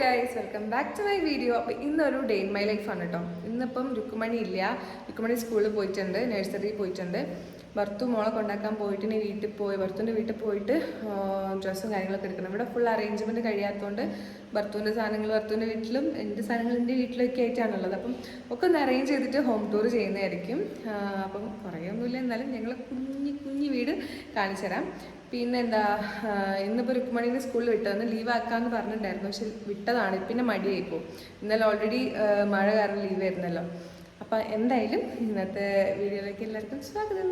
Guys welcome back to my video അപ്പോൾ ഇന്നൊരു day in my life ആണ് കേട്ടോ ഇന്നിപ്പം രുക്കുമണി ഇല്ല. രുക്കുമണി സ്കൂളിൽ പോയിട്ടുണ്ട് നഴ്സറിയിൽ പോയിട്ടുണ്ട്. ഭർത്തു മോളെ കൊണ്ടാക്കാൻ പോയിട്ട് ഇനി വീട്ടിൽ പോയി ഭർത്തുവിന്റെ വീട്ടിൽ പോയിട്ട് ഡ്രസ്സും കാര്യങ്ങളൊക്കെ എടുക്കണം. ഇവിടെ ഫുൾ അറേഞ്ച്മെന്റ് കഴിയാത്തതുകൊണ്ട് ഭർത്തുവിന്റെ സാധനങ്ങൾ ഭർത്തുവിന്റെ വീട്ടിലും എന്റെ സാധനങ്ങൾ എന്റെ വീട്ടിലൊക്കെ ആയിട്ടാണുള്ളത്. അപ്പം ഒക്കെ ഒന്ന് അറേഞ്ച് ചെയ്തിട്ട് ഹോം ടൂർ ചെയ്യുന്നതായിരിക്കും. അപ്പം കുറേയൊന്നുമില്ല. എന്നാലും ഞങ്ങൾ കുഞ്ഞി കുഞ്ഞി വീട് കാണിച്ചു തരാം പിന്നെ എന്താ ഇന്നിപ്പോൾ രുക്കുമണീനെ സ്കൂളിൽ വിട്ടതെന്ന് ലീവ് ആക്കാമെന്ന് പറഞ്ഞിട്ടുണ്ടായിരുന്നു. പക്ഷെ വിട്ടതാണ്. പിന്നെ മടിയായി പോകും ഇന്നലെ ഓൾറെഡി മഴ കാരണം ലീവ് ആയിരുന്നല്ലോ. അപ്പം എന്തായാലും ഇന്നത്തെ വീഡിയോയിലേക്ക് എല്ലാവർക്കും സ്വാഗതം.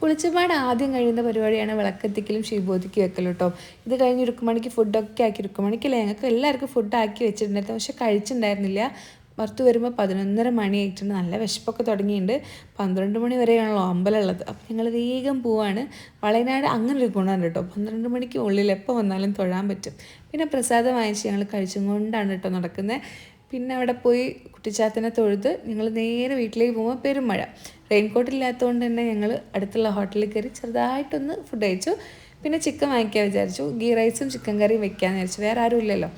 കുളിച്ചപാട് ആദ്യം കഴിയുന്ന പരിപാടിയാണ് വിളക്കെത്തിക്കലും ശിവബോധിക്ക് വെക്കലും കേട്ടോ. ഇത് കഴിഞ്ഞ് രുക്കുമണിക്ക് ഫുഡൊക്കെ ആക്കി. രുക്കുമണിക്കല്ലേ ഞങ്ങൾക്ക് എല്ലാവർക്കും ഫുഡ് ആക്കി വെച്ചിട്ടുണ്ടായിരുന്നു. പക്ഷെ കഴിച്ചിട്ടുണ്ടായിരുന്നില്ല. ഭർത്ത് വരുമ്പോൾ പതിനൊന്നര മണിയായിട്ടുണ്ട്. നല്ല വിശപ്പൊക്കെ തുടങ്ങിയിട്ടുണ്ട്. പന്ത്രണ്ട് മണി വരെയാണല്ലോ അമ്പലമുള്ളത്. അപ്പം ഞങ്ങൾ വേഗം പോവാണ്. വളയനാട് അങ്ങനെ ഒരു ഗുണമാണ് കേട്ടോ. പന്ത്രണ്ട് മണിക്ക് ഉള്ളിൽ എപ്പോൾ വന്നാലും തൊഴാൻ പറ്റും. പിന്നെ പ്രസാദം വാങ്ങിച്ച് ഞങ്ങൾ കഴിച്ചും കൊണ്ടാണ് കേട്ടോ നടക്കുന്നത് പിന്നെ അവിടെ പോയി കുട്ടിച്ചാത്തനെ തൊഴുത് ഞങ്ങൾ നേരെ വീട്ടിലേക്ക് പോകുമ്പോൾ പെരുമഴ. റെയിൻകോട്ട് ഇല്ലാത്തതുകൊണ്ട് തന്നെ ഞങ്ങൾ അടുത്തുള്ള ഹോട്ടലിൽ കയറി ചെറുതായിട്ടൊന്ന് ഫുഡ് കഴിച്ചു. പിന്നെ ചിക്കൻ വാങ്ങിക്കാൻ വിചാരിച്ചു. ഗീ റൈസും ചിക്കൻ കറിയും വെക്കാമെന്ന് വിചാരിച്ചു. വേറെ ആരും ഇല്ലല്ലോ.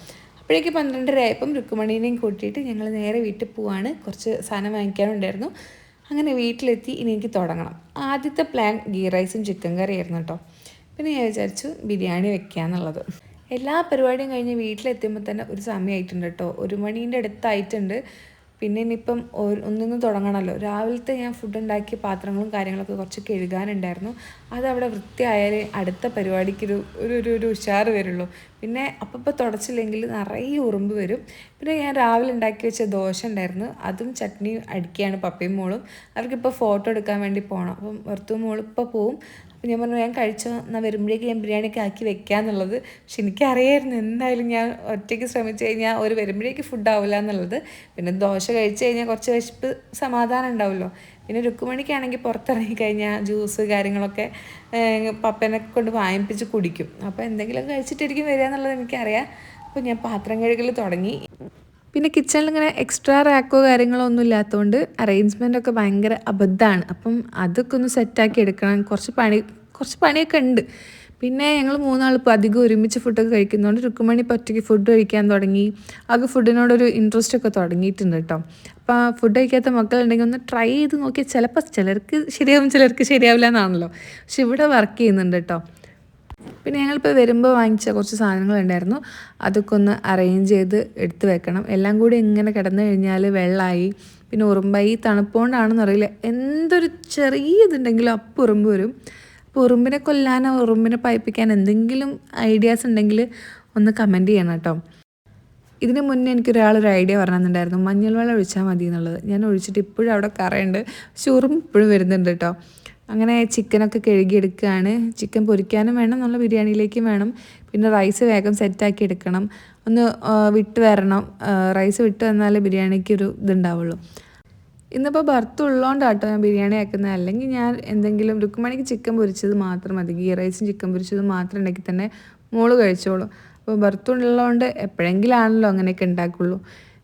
അപ്പോഴേക്ക് പന്ത്രണ്ടര ആയപ്പം രുക്കുമണീനെയും കൂട്ടിയിട്ട് ഞങ്ങൾ നേരെ വീട്ടിൽ പോവാണ്. കുറച്ച് സാധനം വാങ്ങിക്കാനുണ്ടായിരുന്നു. അങ്ങനെ വീട്ടിലെത്തി ഇനി എനിക്ക് തുടങ്ങണം. ആദ്യത്തെ പ്ലാൻ ഗീ റൈസും ചിക്കൻ കറിയായിരുന്നു കേട്ടോ പിന്നെ ഞാൻ വിചാരിച്ചു ബിരിയാണി വെക്കാന്നുള്ളത്. എല്ലാ പരിപാടിയും കഴിഞ്ഞ് വീട്ടിലെത്തുമ്പോൾ തന്നെ ഒരു സമയമായിട്ടുണ്ട് കേട്ടോ ഒരു മണീന്റെ അടുത്തായിട്ടുണ്ട്. പിന്നെ ഇനിയിപ്പം ഒന്നിന്ന് തുടങ്ങണമല്ലോ രാവിലത്തെ ഞാൻ ഫുഡ് ഉണ്ടാക്കിയ പാത്രങ്ങളും കാര്യങ്ങളൊക്കെ കുറച്ച് കഴുകാനുണ്ടായിരുന്നു. അതവിടെ വൃത്തിയായാലേ അടുത്ത പരിപാടിക്കൊരു ഒരു ഒരു ഒരു ഉഷാറ് വരുള്ളൂ. പിന്നെ അപ്പം തുടച്ചില്ലെങ്കിൽ നിറയെ ഉറുമ്പ് വരും. പിന്നെ ഞാൻ രാവിലെ ഉണ്ടാക്കി വെച്ച ദോശ ഉണ്ടായിരുന്നു. അതും ചട്നി അടിക്കുകയാണ് പപ്പയും മോളും. അവർക്കിപ്പോൾ ഫോട്ടോ എടുക്കാൻ വേണ്ടി പോകണം അപ്പം വെറുത്തു മോൾ ഇപ്പോൾ പോവും. അപ്പം ഞാൻ പറഞ്ഞു ഞാൻ കഴിച്ചോ എന്നാൽ വരുമ്പോഴേക്ക് ഞാൻ ബിരിയാണിയൊക്കെ ആക്കി വെക്കാന്നുള്ളത് പക്ഷെ എനിക്കറിയായിരുന്നു എന്തായാലും ഞാൻ ഒറ്റയ്ക്ക് ശ്രമിച്ചു കഴിഞ്ഞാൽ ഒരു വരുമ്പോഴേക്ക് ഫുഡ് ആവില്ല എന്നുള്ളത്. പിന്നെ ദോശ കഴിച്ചു കഴിഞ്ഞാൽ കുറച്ച് വിശപ്പ് സമാധാനം ഉണ്ടാവുമല്ലോ പിന്നെ രുക്കുമണിക്കാണെങ്കിൽ പുറത്തിറങ്ങി കഴിഞ്ഞാൽ ജ്യൂസ് കാര്യങ്ങളൊക്കെ പപ്പനെ കൊണ്ട് വാങ്ങിപ്പിച്ച് കുടിക്കും. അപ്പോൾ എന്തെങ്കിലും കഴിച്ചിട്ടായിരിക്കും വരിക എന്നുള്ളത് എനിക്കറിയാം. അപ്പോൾ ഞാൻ പാത്രം കഴുകൽ തുടങ്ങി. പിന്നെ കിച്ചണിൽ ഇങ്ങനെ എക്സ്ട്രാ റാക്കോ കാര്യങ്ങളോ ഒന്നും ഇല്ലാത്തതുകൊണ്ട് അറേഞ്ച്മെന്റ് ഒക്കെ ഭയങ്കര അബദ്ധമാണ് അപ്പം അതൊക്കെ ഒന്ന് സെറ്റാക്കി എടുക്കണം. കുറച്ച് പണി കുറച്ച് പണിയൊക്കെ ഉണ്ട്. പിന്നെ ഞങ്ങൾ മൂന്നാൾ ഇപ്പോൾ അധികം ഒരുമിച്ച് ഫുഡൊക്കെ കഴിക്കുന്നതുകൊണ്ട് രുക്കുമണി പറ്റിക്ക് ഫുഡ് കഴിക്കാൻ തുടങ്ങി. ആകെ ഫുഡിനോടൊരു ഇൻട്രസ്റ്റ് ഒക്കെ തുടങ്ങിയിട്ടുണ്ട് കേട്ടോ. അപ്പോൾ ഫുഡ് കഴിക്കാത്ത മക്കളുണ്ടെങ്കിൽ ഒന്ന് ട്രൈ ചെയ്ത് നോക്കിയാൽ ചിലപ്പോൾ ചിലർക്ക് ശരിയാവും ചിലർക്ക് ശരിയാവില്ല എന്നാണല്ലോ. പക്ഷെ ഇവിടെ വർക്ക് ചെയ്യുന്നുണ്ട് കേട്ടോ. പിന്നെ ഞങ്ങളിപ്പോൾ വരുമ്പോൾ വാങ്ങിച്ച കുറച്ച് സാധനങ്ങളുണ്ടായിരുന്നു അതൊക്കെ ഒന്ന് അറേഞ്ച് ചെയ്ത് എടുത്തു വെക്കണം. എല്ലാം കൂടി ഇങ്ങനെ കിടന്നു കഴിഞ്ഞാൽ വെള്ളമായി പിന്നെ ഉറുമ്പായി തണുപ്പുകൊണ്ടാണെന്നറിയില്ല തണുപ്പുകൊണ്ടാണെന്ന് എന്തൊരു ചെറിയ ഇതുണ്ടെങ്കിലും അപ്പം ഉറുമ്പ് വരും. അപ്പോൾ ഉറുമ്പിനെ കൊല്ലാനോ ഉറുമ്പിനെ പയപ്പിക്കാൻ എന്തെങ്കിലും ഐഡിയാസ് ഉണ്ടെങ്കിൽ ഒന്ന് കമന്റ് ചെയ്യണം കേട്ടോ. ഇതിന് മുന്നേ എനിക്കൊരാൾ ഒരു ഐഡിയ പറഞ്ഞിട്ടുണ്ടായിരുന്നു. മഞ്ഞൾ വെള്ളം ഒഴിച്ചാൽ മതി എന്നുള്ളത്. ഞാൻ ഒഴിച്ചിട്ട് ഇപ്പോഴും അവിടെ കറയുണ്ട് പക്ഷെ ഉറുമ്പ് ഇപ്പോഴും വരുന്നുണ്ട് കേട്ടോ. അങ്ങനെ ചിക്കനൊക്കെ കഴുകിയെടുക്കുകയാണ്. ചിക്കൻ പൊരിക്കാനും വേണം എന്നുള്ള ബിരിയാണിയിലേക്കും വേണം. പിന്നെ റൈസ് വേഗം സെറ്റാക്കി എടുക്കണം. ഒന്ന് വിട്ട് വരണം. റൈസ് വിട്ട് വന്നാലേ ബിരിയാണിക്ക് ഒരു ഇതുണ്ടാവുള്ളൂ. ഇന്നിപ്പോൾ ഭർത്ത് ഉള്ളതുകൊണ്ടാട്ടോ ഞാൻ ബിരിയാണി ആക്കുന്നത്. അല്ലെങ്കിൽ ഞാൻ എന്തെങ്കിലും രുക്കുമണിക്ക് ചിക്കൻ പൊരിച്ചത് മാത്രം മതി. ഗീ റൈസും ചിക്കൻ പൊരിച്ചതും മാത്രം ഉണ്ടെങ്കിൽ തന്നെ മോൾ കഴിച്ചോളൂ. അപ്പോൾ ഭർത്തുള്ളതുകൊണ്ട് എപ്പോഴെങ്കിലാണല്ലോ അങ്ങനെയൊക്കെ ഉണ്ടാക്കുള്ളൂ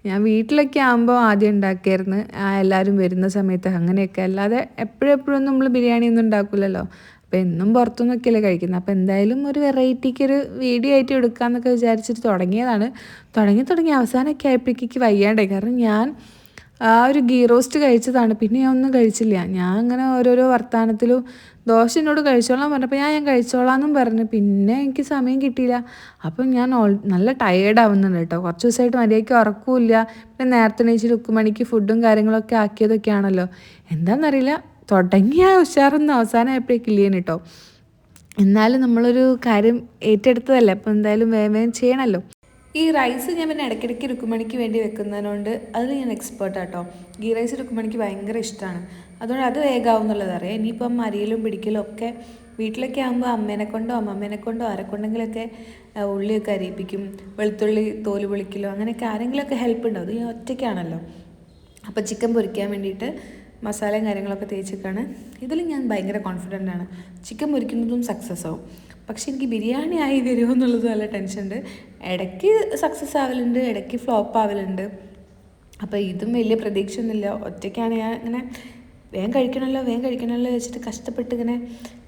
ഞാൻ വീട്ടിലൊക്കെ ആകുമ്പോൾ ആദ്യം ഉണ്ടാക്കിയായിരുന്നു എല്ലാവരും വരുന്ന സമയത്ത് അങ്ങനെയൊക്കെ. അല്ലാതെ എപ്പോഴെപ്പോഴും നമ്മൾ ബിരിയാണി ഒന്നും ഉണ്ടാക്കില്ലല്ലോ അപ്പോൾ എന്നും പുറത്തുനിന്നൊക്കെയല്ലേ കഴിക്കുന്നത്. അപ്പോൾ എന്തായാലും ഒരു വെറൈറ്റിക്ക് ഒരു വീഡിയോ ആയിട്ട് എടുക്കാമെന്നൊക്കെ വിചാരിച്ചിട്ട് തുടങ്ങിയതാണ്. തുടങ്ങി തുടങ്ങി അവസാനമൊക്കെ ആയപ്പോഴേക്ക് വയ്യാണ്ടായി. കാരണം ഞാൻ ആ ഒരു ഗീ റോസ്റ്റ് കഴിച്ചതാണ്. പിന്നെ ഞാൻ ഒന്നും കഴിച്ചില്ല. ഞാൻ അങ്ങനെ ഓരോരോ വർത്തമാനത്തിലും ദോശ എന്നോട് കഴിച്ചോളാം പറഞ്ഞപ്പോൾ ഞാൻ ഞാൻ കഴിച്ചോളാം എന്നും പറഞ്ഞു. പിന്നെ എനിക്ക് സമയം കിട്ടിയില്ല. അപ്പം ഞാൻ ഓൾ നല്ല ടയേർഡ് ആവുന്നുണ്ട് കേട്ടോ. കുറച്ച് ദിവസമായിട്ട് മര്യാദയ്ക്ക് ഉറക്കമില്ല പിന്നെ നേരത്തെ എണീച്ച് ഉക്കുമണിക്ക് ഫുഡും കാര്യങ്ങളൊക്കെ ആക്കിയതൊക്കെയാണല്ലോ. എന്താണെന്നറിയില്ല തുടങ്ങിയ ഉഷാറൊന്നും അവസാനമായപ്പോഴേക്കില്ലേന് കേട്ടോ എന്നാലും നമ്മളൊരു കാര്യം ഏറ്റെടുത്തതല്ലേ. അപ്പോൾ എന്തായാലും വേഗം വേഗം ചെയ്യണമല്ലോ ഈ റൈസ് ഞാൻ പിന്നെ ഇടയ്ക്കിടയ്ക്ക് രുക്കുമണിക്ക് വേണ്ടി വെക്കുന്നതിനോണ്ട് അതിൽ ഞാൻ എക്സ്പേർട്ട് ആട്ടോ. ഗീ റൈസ് രുക്കുമണിക്ക് ഭയങ്കര ഇഷ്ടമാണ് അതുകൊണ്ട് അത് വേഗമാവുന്നുള്ളത് അറിയാം. ഇനിയിപ്പം അരിയലും പിടിക്കലും ഒക്കെ വീട്ടിലൊക്കെ ആകുമ്പോൾ അമ്മേനെ കൊണ്ടോ അമ്മമ്മേനെ കൊണ്ടോ ആരെക്കൊണ്ടെങ്കിലൊക്കെ ഉള്ളിയൊക്കെ അരിയിപ്പിക്കും വെളുത്തുള്ളി തോൽ പൊളിക്കലോ അങ്ങനെയൊക്കെ ആരെങ്കിലുമൊക്കെ ഹെൽപ്പ് ഉണ്ടാവും അത് ഞാൻ ഒറ്റയ്ക്കാണല്ലോ. അപ്പോൾ ചിക്കൻ പൊരിക്കാൻ വേണ്ടിയിട്ട് മസാലയും കാര്യങ്ങളൊക്കെ തേച്ചിട്ടാണ് ഇതിൽ ഞാൻ ഭയങ്കര കോൺഫിഡന്റ് ആണ്. ചിക്കൻ പൊരിക്കുന്നതും സക്സസ് ആവും. പക്ഷെ എനിക്ക് ബിരിയാണി ആയി തരുമോ എന്നുള്ളത് നല്ല ടെൻഷൻ ഉണ്ട് ഇടയ്ക്ക് സക്സസ് ആവലുണ്ട് ഇടയ്ക്ക് ഫ്ലോപ്പ് ആവലുണ്ട്. അപ്പോൾ ഇതും വലിയ പ്രതീക്ഷയൊന്നുമില്ല. ഒറ്റയ്ക്കാണ് ഞാൻ ഇങ്ങനെ വേഗം കഴിക്കണമല്ലോ വേഗം കഴിക്കണമല്ലോ വെച്ചിട്ട് കഷ്ടപ്പെട്ട് ഇങ്ങനെ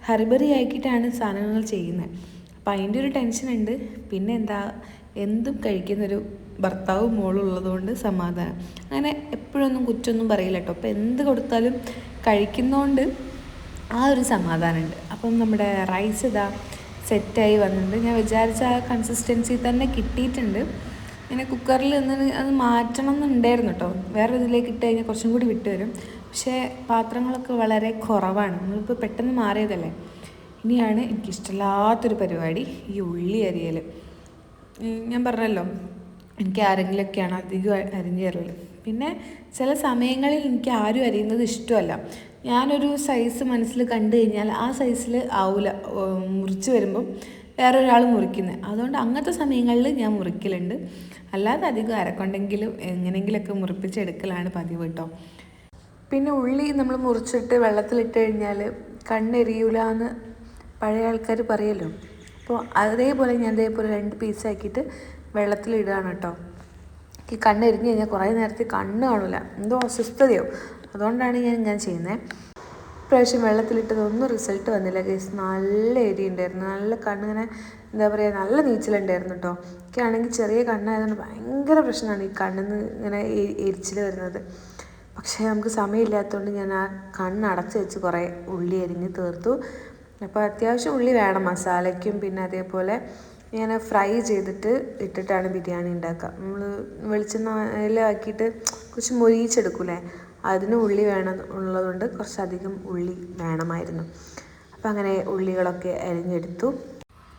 ഹറിബറി ആക്കിയിട്ടാണ് സാധനങ്ങൾ ചെയ്യുന്നത്. അപ്പം അതിന്റെ ഒരു ടെൻഷൻ ഉണ്ട് പിന്നെ എന്താ എന്തും കഴിക്കുന്നൊരു ഭർത്താവും മോളും ഉള്ളതുകൊണ്ട് സമാധാനം. അങ്ങനെ എപ്പോഴൊന്നും കുറ്റൊന്നും പറയില്ല കേട്ടോ. അപ്പോൾ എന്ത് കൊടുത്താലും കഴിക്കുന്നതുകൊണ്ട് ആ ഒരു സമാധാനമുണ്ട്. അപ്പം നമ്മുടെ റൈസ് ഇതാ സെറ്റായി വന്നിട്ടുണ്ട്. ഞാൻ വിചാരിച്ച ആ കൺസിസ്റ്റൻസി തന്നെ കിട്ടിയിട്ടുണ്ട്. ഇങ്ങനെ കുക്കറിൽ നിന്ന് അത് മാറ്റണം എന്നുണ്ടായിരുന്നു കേട്ടോ വേറെ ഇതിലേക്ക് ഇട്ട് കഴിഞ്ഞാൽ കുറച്ചും കൂടി വിട്ട് വരും. പക്ഷേ പാത്രങ്ങളൊക്കെ വളരെ കുറവാണ്. നമ്മളിപ്പോൾ പെട്ടെന്ന് മാറിയതല്ലേ? ഇനിയാണ് എനിക്കിഷ്ടമില്ലാത്തൊരു പരിപാടി ഈ ഉള്ളി അരിയൽ ഞാൻ പറഞ്ഞല്ലോ എനിക്ക് ആരെങ്കിലുമൊക്കെയാണ് അധികം അരിഞ്ഞു തരൽ. പിന്നെ ചില സമയങ്ങളിൽ എനിക്ക് ആരും അരിയുന്നത് ഇഷ്ടമല്ല. ഞാനൊരു സൈസ് മനസ്സിൽ കണ്ടു കഴിഞ്ഞാൽ ആ സൈസിൽ ആവില്ല മുറിച്ച് വരുമ്പം വേറെ ഒരാൾ മുറിക്കുന്നത് അതുകൊണ്ട് അങ്ങനത്തെ സമയങ്ങളിൽ ഞാൻ മുറിക്കലുണ്ട്. അല്ലാതെ അധികം അരക്കൊണ്ടെങ്കിലും എങ്ങനെയെങ്കിലുമൊക്കെ മുറിപ്പിച്ചെടുക്കലാണ് പതിവ് കേട്ടോ പിന്നെ ഉള്ളി നമ്മൾ മുറിച്ചിട്ട് വെള്ളത്തിലിട്ട് കഴിഞ്ഞാൽ കണ്ണെരിയൂല എന്ന് പഴയ ആൾക്കാർ പറയല്ലോ. അപ്പോൾ അതേപോലെ ഞാൻ അതേപോലെ രണ്ട് പീസാക്കിയിട്ട് വെള്ളത്തിലിടുകയാണ് കേട്ടോ ഈ കണ്ണ് എരിഞ്ഞ് കഴിഞ്ഞാൽ കുറേ നേരത്തെ കണ്ണ് കാണില്ല എന്തോ അസ്വസ്ഥതയോ അതുകൊണ്ടാണ് ഞാൻ ഞാൻ ചെയ്യുന്നത് ഇപ്രാവശ്യം വെള്ളത്തിലിട്ടതൊന്നും റിസൾട്ട് വന്നില്ല കേസ് നല്ല എരി ഉണ്ടായിരുന്നു. നല്ല കണ്ണിങ്ങനെ എന്താ പറയുക നല്ല നീച്ചലുണ്ടായിരുന്നു കേട്ടോ ആണെങ്കിൽ ചെറിയ കണ്ണായതുകൊണ്ട് ഭയങ്കര പ്രശ്നമാണ് ഈ കണ്ണിന്ന് ഇങ്ങനെ എരിച്ചിൽ വരുന്നത്. പക്ഷേ നമുക്ക് സമയമില്ലാത്തതുകൊണ്ട് ഞാൻ ആ കണ്ണ് അടച്ച് വെച്ച് കുറേ ഉള്ളി അരിഞ്ഞ് തീർത്തു. അപ്പോൾ അത്യാവശ്യം ഉള്ളി വേണം മസാലയ്ക്കും പിന്നെ അതേപോലെ ഞാൻ ഫ്രൈ ചെയ്തിട്ട് ഇട്ടിട്ടാണ് ബിരിയാണി ഉണ്ടാക്കുക. നമ്മൾ വെളിച്ചെണ്ണയിലാക്കിയിട്ട് കുറച്ച് മൊരിയിച്ചെടുക്കൂലേ അതിന് ഉള്ളി വേണം ഉള്ളതുകൊണ്ട് കുറച്ചധികം ഉള്ളി വേണമായിരുന്നു. അപ്പം അങ്ങനെ ഉള്ളികളൊക്കെ അരിഞ്ഞെടുത്തു.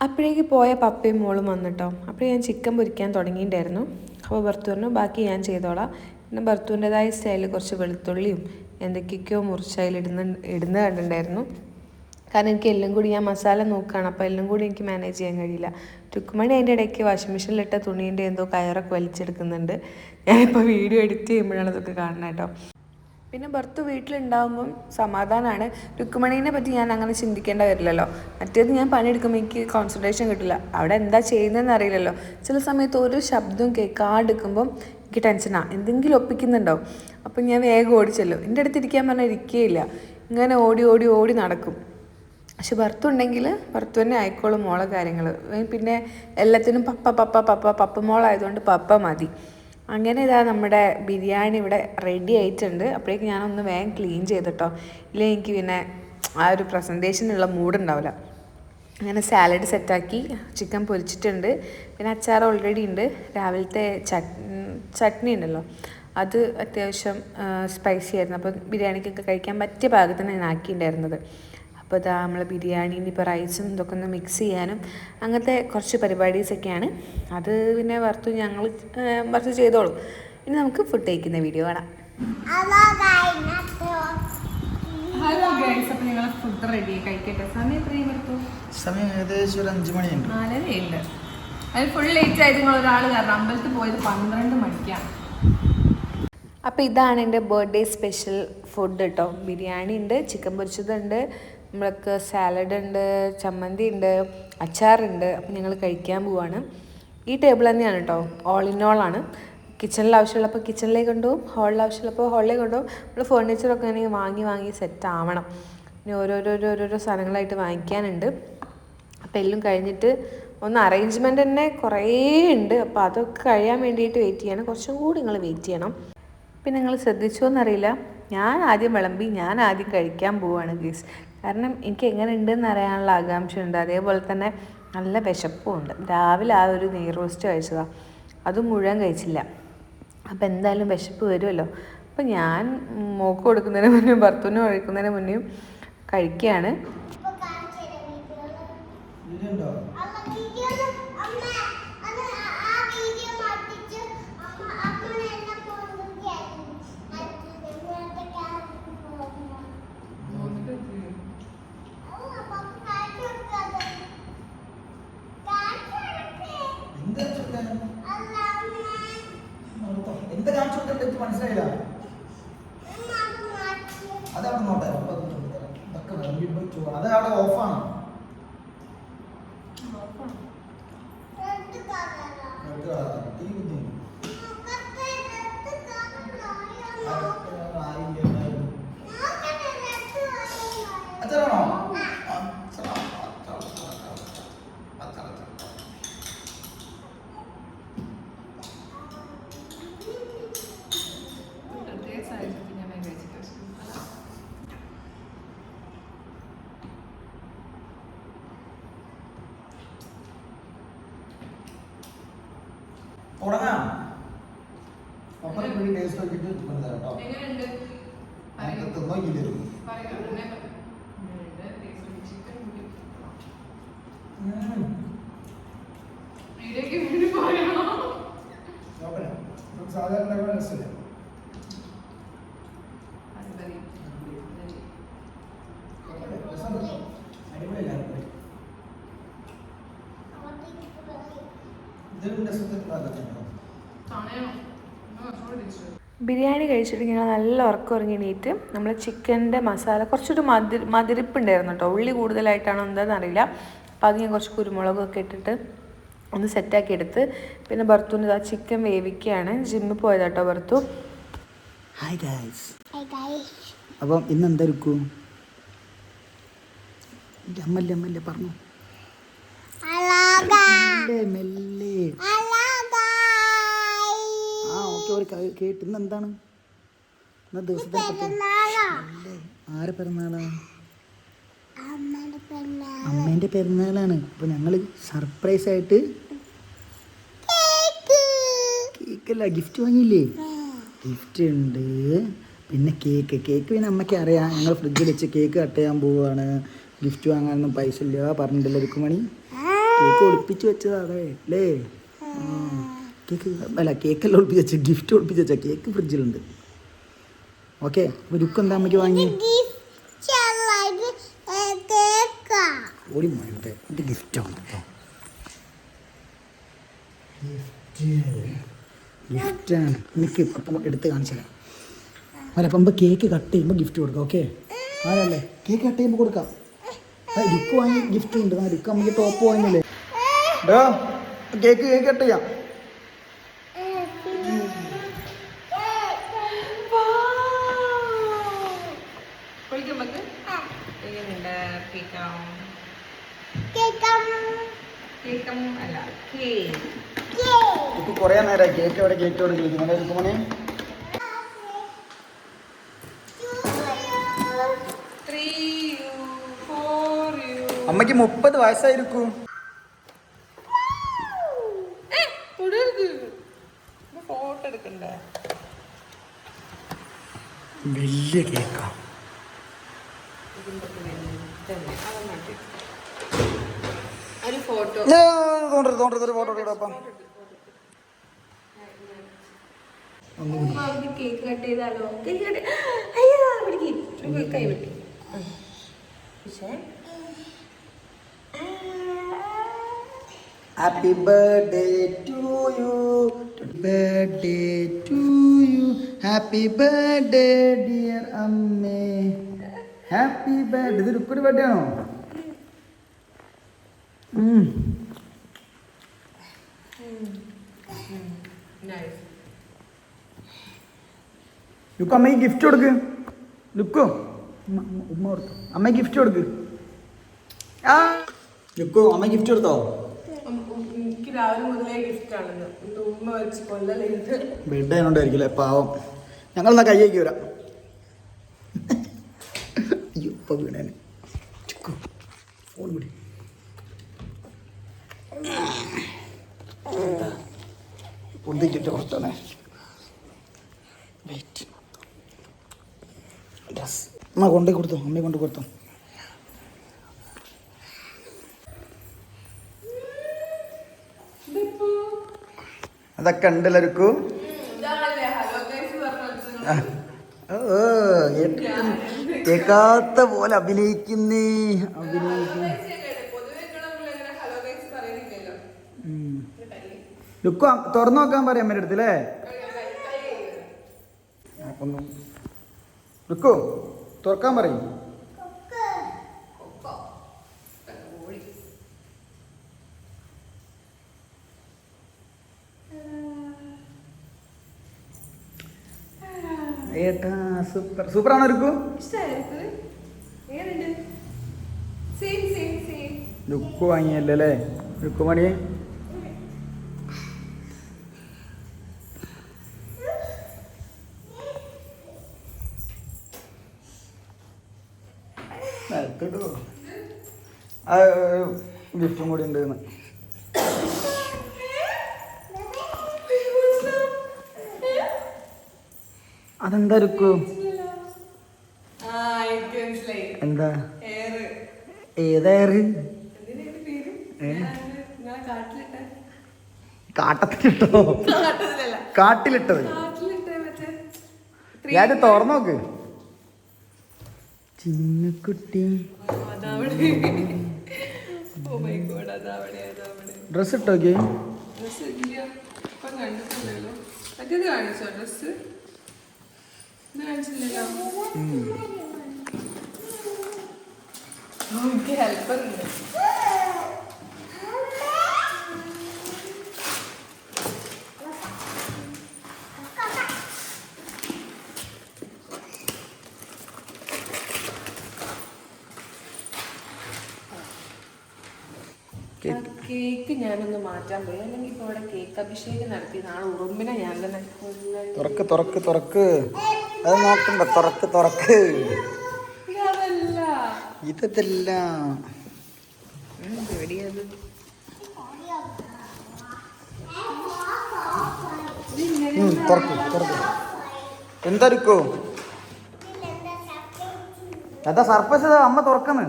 അപ്പോഴേക്ക് പോയ പപ്പയും മോളും വന്നിട്ടോ. അപ്പോൾ ഞാൻ ചിക്കൻ പൊരിക്കാൻ തുടങ്ങിയിട്ടുണ്ടായിരുന്നു. അപ്പോൾ ഭർത്തുവിനു ബാക്കി ഞാൻ ചെയ്തോളാം. പിന്നെ ഭർത്തുവിന്റെതായ സ്റ്റൈലിൽ കുറച്ച് വെളുത്തുള്ളിയും എന്തൊക്കെയൊക്കെയോ മുറിച്ച് അതിലിടുന്ന ഇടുന്ന കണ്ടിട്ടുണ്ടായിരുന്നു. കാരണം എനിക്ക് എല്ലാം കൂടി ഞാൻ മസാല നോക്കുകയാണ്. അപ്പോൾ എല്ലാം കൂടി എനിക്ക് മാനേജ് ചെയ്യാൻ കഴിയില്ല. രുക്കുമണി അതിന്റെ ഇടയ്ക്ക് വാഷിംഗ് മെഷീനിലിട്ട തുണീന്റെ എന്തോ കയറൊക്കെ വലിച്ചെടുക്കുന്നുണ്ട്. ഞാനിപ്പോൾ വീഡിയോ എഡിറ്റ് ചെയ്യുമ്പോഴാണ് അതൊക്കെ കാണുന്നത് കേട്ടോ. പിന്നെ ഭർത്ത് വീട്ടിലുണ്ടാകുമ്പം സമാധാനമാണ് രുക്കുമണീനെ പറ്റി ഞാൻ അങ്ങനെ ചിന്തിക്കേണ്ട വരില്ലല്ലോ. മറ്റേത് ഞാൻ പണിയെടുക്കുമ്പോൾ എനിക്ക് കോൺസെൻട്രേഷൻ കിട്ടില്ല അവിടെ എന്താ ചെയ്യുന്നതെന്ന് അറിയില്ലല്ലോ. ചില സമയത്ത് ഒരു ശബ്ദവും കേൾക്കാതെടുക്കുമ്പം എനിക്ക് ടെൻഷനാണ് എന്തെങ്കിലും ഒപ്പിക്കുന്നുണ്ടാവും അപ്പം ഞാൻ വേഗം ഓടിച്ചല്ലോ. എന്റെ അടുത്ത് ഇരിക്കാൻ പറഞ്ഞാൽ ഇരിക്കുകയില്ല ഇങ്ങനെ ഓടി ഓടി ഓടി നടക്കും. പക്ഷെ ഭർത്തുണ്ടെങ്കിൽ ഭർത്തു തന്നെ ആയിക്കോളും മോളെ കാര്യങ്ങൾ. പിന്നെ എല്ലാത്തിനും പപ്പ പപ്പ പപ്പ പപ്പ മോളായതുകൊണ്ട് പപ്പ മതി. അങ്ങനെ ഇതാ നമ്മുടെ ബിരിയാണി ഇവിടെ റെഡി ആയിട്ടുണ്ട്. അപ്പോഴേക്ക് ഞാനൊന്ന് വേഗം ക്ലീൻ ചെയ്തിട്ടോ. ഇല്ലെങ്കിൽ എനിക്ക് പിന്നെ ആ ഒരു പ്രസന്റേഷനുള്ള മൂഡുണ്ടാവില്ല അങ്ങനെ സാലഡ് സെറ്റാക്കി ചിക്കൻ പൊരിച്ചിട്ടുണ്ട്. പിന്നെ അച്ചാർ ഓൾറെഡി ഉണ്ട്. രാവിലത്തെ ചട് ചട്നി ഉണ്ടല്ലോ. അത് അത്യാവശ്യം സ്പൈസി ആയിരുന്നു. അപ്പോൾ ബിരിയാണിക്കൊക്കെ കഴിക്കാൻ പറ്റിയ പാകത്തിന് ഞാൻ ആക്കിയിട്ടുണ്ടായിരുന്നത്. അപ്പോൾ ഇതാ നമ്മൾ ബിരിയാണി ഇനിയിപ്പോൾ റൈസും ഇതൊക്കെ ഒന്ന് മിക്സ് ചെയ്യാനും അങ്ങനത്തെ കുറച്ച് പരിപാടീസൊക്കെയാണ്. അത് പിന്നെ വറുത്ത് ഞങ്ങൾ വറുത്ത് ചെയ്തോളും. ഇനി നമുക്ക് ഫുഡ് കഴിക്കുന്ന വീഡിയോ കാണാം. ഹലോ ഗൈസ് അപ്പോൾ നിങ്ങൾ ഫുഡ് റെഡി കഴിക്കട്ടെ? സമയം എത്രയും എടുത്തു സമയം ഏകദേശം ഒരു അഞ്ച് മണിയുണ്ട്. നാലരയുണ്ട് അത് ഫുൾ ലേറ്റ് ആയത് നിങ്ങൾ ഒരാൾ കാരണം അമ്പലത്തിൽ പോയത് പന്ത്രണ്ട് മണിക്കാണ്. അപ്പോൾ ഇതാണ് എന്റെ ബർത്ത്ഡേ സ്പെഷ്യൽ ഫുഡ് കേട്ടോ. ബിരിയാണി ഉണ്ട് ചിക്കൻ പൊരിച്ചതുണ്ട് നമ്മൾക്ക് സാലഡ് ഉണ്ട് ചമ്മന്തി ഉണ്ട് അച്ചാറുണ്ട്. അപ്പം ഞങ്ങൾ കഴിക്കാൻ പോവാണ്. ഈ ടേബിൾ തന്നെയാണ് കേട്ടോ ഓൾ ഇൻ ഓൾ ആണ്. കിച്ചണിൽ ആവശ്യമുള്ളപ്പോൾ കിച്ചണിലേക്ക് കൊണ്ടുപോകും ഹാളിൽ ആവശ്യമുള്ളപ്പോൾ ഹാളിലേക്ക് കൊണ്ടുപോകും നമ്മൾ ഫേർണിച്ചറൊക്കെ ആണെങ്കിൽ വാങ്ങി വാങ്ങി സെറ്റ് ആവണം. ഇനി ഓരോരോരോ ഓരോരോ സാധനങ്ങളായിട്ട് വാങ്ങിക്കാനുണ്ട്. അപ്പോൾ എല്ലാം കഴിഞ്ഞിട്ട് ഒന്ന് അറേഞ്ച്മെന്റ് തന്നെ കുറേ ഉണ്ട്. അപ്പോൾ അതൊക്കെ കഴിയാൻ വേണ്ടിയിട്ട് വെയിറ്റ് ചെയ്യണം. കുറച്ചും കൂടി നിങ്ങൾ വെയിറ്റ് ചെയ്യണം. പിന്നെ നിങ്ങൾ ശ്രദ്ധിച്ചോ എന്നറിയില്ല ഞാൻ ആദ്യം വിളമ്പി ഞാൻ ആദ്യം കഴിക്കാൻ പോവുകയാണ് ഗീസ് കാരണം എനിക്ക് എങ്ങനെ ഉണ്ടെന്ന് അറിയാനുള്ള ആകാംക്ഷയുണ്ട്. അതേപോലെ തന്നെ നല്ല വിശപ്പും ഉണ്ട്. രാവിലെ ആ ഒരു നെയ് റോസ്റ്റ് കഴിച്ചതാണ് അതും മുഴുവൻ കഴിച്ചില്ല. അപ്പോൾ എന്തായാലും വിശപ്പ് വരുമല്ലോ. അപ്പോൾ ഞാൻ മോക്ക് കൊടുക്കുന്നതിന് മുന്നേ ഭർത്തുവിന് കഴിക്കുന്നതിന് മുന്നേയും കഴിക്കുകയാണ്. ഇതിലുണ്ടോ എന്താ ചോദിക്കാൻ? എന്താ കാണിച്ചു കൊടുത്തത് എനിക്ക് മനസ്സിലായില്ല അതവിടെ നോട്ടെ അപ്പൊ അത് കൊടുത്തരാം. ഇതൊക്കെ വിളമ്പിപ്പോ ചൂടാ. അത് അവിടെ ഓഫാണ് ഈ ബുദ്ധിമുട്ട് അച്ഛനാണോ രസമായിരിക്കും ഞാൻ കഴിച്ചിട്ട് തുടങ്ങാം ഒപ്പം കൂടി ടേസ്റ്റ് നോക്കിയിട്ട് കൊണ്ടു തരാം കേട്ടോ എങ്ങനെയുണ്ട് നമുക്ക് തിന്നോക്കില്ലേ പറയാം ഉടനെ പറയാം. എങ്ങനെയുണ്ട്? taste ഉണ്ട്. chicken കൂടി. വീഡിയോയ്ക്ക് വേണ്ടി പറയണോ? സാധാരണ രസമില്ല അടിപൊളി. അടിപൊളിയല്ല ഇതിന്റെ സുഖത്തിൽ കാണാനോ? ആ, കുറച്ചുകൂടി taste ഉണ്ട്. ബിരിയാണി കഴിച്ചിട്ട് ഞങ്ങൾ നല്ല ഉറക്കം ഉറങ്ങിയിട്ട് എണീറ്റ് നമ്മൾ ചിക്കന്റെ മസാല കുറച്ചൊരു മതി മതിരിപ്പുണ്ടായിരുന്നു കേട്ടോ. ഉള്ളി കൂടുതലായിട്ടാണോ എന്താണെന്ന് അറിയില്ല. അപ്പോൾ അത് ഞാൻ കുറച്ച് കുരുമുളകൊക്കെ ഇട്ടിട്ട് ഒന്ന് സെറ്റാക്കി എടുത്ത് പിന്നെ ഭർത്തുവിന് ഇതാ ചിക്കൻ വേവിക്കുകയാണ്. ജിമ്മിൽ പോയത് കേട്ടോ ഭർത്തു ഹായ് ഗായ്സ് അപ്പം ഇന്ന് എന്തായിരിക്കും അമ്മല്ലേ അമ്മല്ലേ പറഞ്ഞു? മെല്ലെ ആ ഓക്കെ ഒരു ക- കേട്ട് ഇന്ന് എന്താണ്? ഇന്ന് ദിവസത്തെ മെല്ലെ. ആരെ പിറന്നാളാ അമ്മേന്റെ പെരുന്നാളാണ്. അപ്പൊ ഞങ്ങൾ സർപ്രൈസ് ആയിട്ട് കേക്കല്ല ഗിഫ്റ്റ് വാങ്ങിയില്ലേ? ഗിഫ്റ്റ് ഉണ്ട്. പിന്നെ കേക്ക് കേക്ക് പിന്നെ അമ്മയ്ക്ക് അറിയാം. ഞങ്ങൾ ഫ്രിഡ്ജിൽ വെച്ച് കേക്ക് കട്ട് ചെയ്യാൻ പോവുകയാണ് ഗിഫ്റ്റ് വാങ്ങാനൊന്നും പൈസ ഇല്ല. പറഞ്ഞിട്ടില്ല രുക്കുമണി കേക്ക് ഒളിപ്പിച്ച് വെച്ചതാ അതെ അല്ലേ? കേക്ക് അല്ല കേക്കല്ല ഒളിപ്പിച്ച് വെച്ച ഗിഫ്റ്റ് ഒളിപ്പിച്ച് വെച്ച കേക്ക് ഫ്രിഡ്ജിലുണ്ട് ഓക്കെ അപ്പോൾ എന്താ അമ്മയ്ക്ക് വാങ്ങി ഓടി മോനെ എന്റെ ഗിഫ്റ്റാണ് കേട്ടോ. ഗിഫ്റ്റാണ്. എനിക്ക് അപ്പം എടുത്ത് കാണിച്ചു തരാം. അല്ല അപ്പം നമുക്ക് കേക്ക് കട്ട് ചെയ്യുമ്പോൾ ഗിഫ്റ്റ് കൊടുക്കാം ഓക്കെ ആരല്ലേ? കേക്ക് കട്ട് ചെയ്യുമ്പോൾ കൊടുക്കാം. ആ രുക്ക് വാങ്ങി ഗിഫ്റ്റ് ഉണ്ട്. ആ രുക്ക് അമ്മയ്ക്ക് ടോപ്പ് വാങ്ങിയല്ലേ? കേക്ക് കേക്ക് കട്ട് ചെയ്യാം. കേക്കാം അല്ല കേക്ക് ഇപ്പൊ കുറേ നേരമായി കേക്ക് എവിടെ? കേക്ക് എവിടെ? ചോദിക്കുന്നത് രുക്കുമണി അമ്മയ്ക്ക് മുപ്പത് വയസ്സായിരിക്കും. ഫോട്ടോ എടുക്കണ്ടേ? വലിയ കേക്കാ. ഒരു ഫോട്ടോ തോണ്ടരുത് തോണ്ടരുത് ഒരു ഫോട്ടോ എടുക്കാം കേക്ക് കട്ട് ചെയ്താലോ? കേക്ക് കട്ട് അയ്യോ പിടിക്ക്. കൈ വെട്ടി പക്ഷേ happy birthday to you birthday to you happy birthday dear അമ്മേ. ഹാപ്പി ബർത്ത്ഡേ ഇത് രുക്കൊരു ബർത്ത്ഡേ ആണോ? ലുക്കു അമ്മയ്ക്ക് ഗിഫ്റ്റ് കൊടുക്ക്. ലുക്കോ. ഉമ്മ കൊടുത്തു. അമ്മയ്ക്ക് ഗിഫ്റ്റ് കൊടുക്ക്. ആ. ലുക്കു അമ്മ ഗിഫ്റ്റ് കൊടുത്തോ? എനിക്ക് രാവിലെ മുതലേ ഉമ്മ വെച്ച് ബെഡ് പാവം. ഞങ്ങളെന്നാ കയ്യേക്ക് വരാം. അയ്യോ ഇപ്പൊ വീണേനെ. ചിക്കു ഫോൺ പിടി പൊന്തിച്ചിട്ട് കൊടുത്തണേ. വെയിറ്റ് ഡ്രസ് അമ്മ കൊണ്ടേ കൊടുത്തു അമ്മയെ കൊണ്ട് കൊടുത്തു. അതൊക്കെ ഉണ്ടല്ലോ രുക്കു ഇതാണല്ലേ ഹലോ ഗൈസ് ഓ കേട്ടിട്ടും കേൾക്കാത്ത പോലെ അഭിനയിക്കുന്നേ. അഭിനയിക്കുന്നു പൊതുവെ ഹലോ ഗൈസ് പറയുന്നില്ലല്ലോ ലുക്കു തുറന്നു നോക്കാൻ പറയാം അമ്മേന്റെ അടുത്ത് അല്ലേ ലുക്കു തുറക്കാൻ പറയും. ഏട്ടാ super. Same same same look വാങ്ങിയല്ലേ look money ഗിഫ്റ്റും കൂടി ഉണ്ട് അതെന്താ ഇരിക്കൂ ആ എനിക്ക് മനസ്സിലായി. എന്താ? ഏതായറ് കാട്ടത്തിലിട്ടോ? കാട്ടിലിട്ടത്. ഞാൻ തുറന്നു നോക്ക്. ചിന്നക്കുട്ടി അതവിടെ ഓ മൈ ഗോഡ് അതവിടെ അതവിടെ ഡ്രസ് ഇട്ടോക്കെ? ഡ്രസ് ഇല്ല. കേക്ക് ഞാനൊന്ന് മാറ്റാൻ പോയി. അല്ലെങ്കിൽ ഇപ്പോൾ ഇവിടെ കേക്ക് അഭിഷേകം നടത്തി. നാളെ ഉറുമ്പിനെ ഞാൻ തന്നെ തുറക്ക് തുറക്ക് തുറക്ക്. അത് നോക്കണ്ട. തുറക്ക് തുറക്ക്. ഇതല്ല. ഇതല്ല. എവിടെയത് ഉം, തുറക്ക് തുറക്ക്. എന്തായിരിക്കോ അതാ സർപ്പസ് അമ്മ തുറക്കുന്നു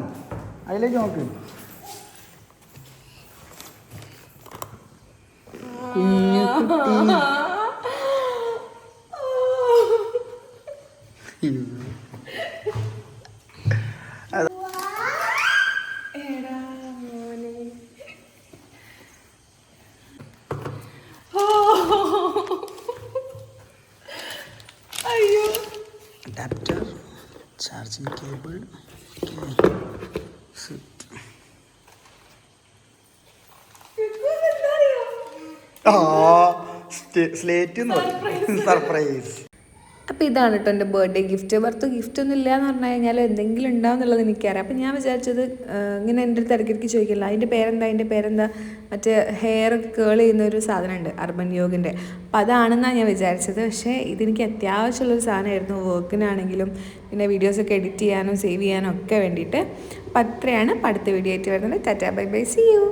അതിലേക്ക് നോക്ക്. കുട്ടി അഡാപ്റ്റർ ചാർജിങ് കേബിൾ ആ സ്ലേറ്റ് സർപ്രൈസ് അപ്പോൾ ഇതാണ് കേട്ടോ എന്റെ ബർത്ത്ഡേ ഗിഫ്റ്റ് ബർത്ത് ഗിഫ്റ്റ് ഒന്നും ഇല്ല എന്ന് പറഞ്ഞു കഴിഞ്ഞാൽ എന്തെങ്കിലും ഉണ്ടാവും എന്നുള്ളത് എനിക്കറിയാം. അപ്പൊ ഞാൻ വിചാരിച്ചത് ഇങ്ങനെ എന്റെ അടുത്ത് ഇടയ്ക്കിടയ്ക്ക് ചോദിക്കില്ല. അതിന്റെ പേരെന്താ? അതിന്റെ പേരെന്താ? മറ്റേ ഹെയർ കേൾ ചെയ്യുന്ന ഒരു സാധനമുണ്ട് അർബൻ യോഗിന്റെ അപ്പോൾ അതാണെന്നാണ് ഞാൻ വിചാരിച്ചത്. പക്ഷേ ഇതെനിക്ക് അത്യാവശ്യമുള്ളൊരു സാധനമായിരുന്നു. വർക്കിനാണെങ്കിലും പിന്നെ വീഡിയോസൊക്കെ എഡിറ്റ് ചെയ്യാനും സേവ് ചെയ്യാനും ഒക്കെ വേണ്ടിയിട്ട്. അപ്പോൾ അത്രയാണ് അടുത്ത വീഡിയോ ആയിട്ട് വരുന്നത്. Tata bye bye see you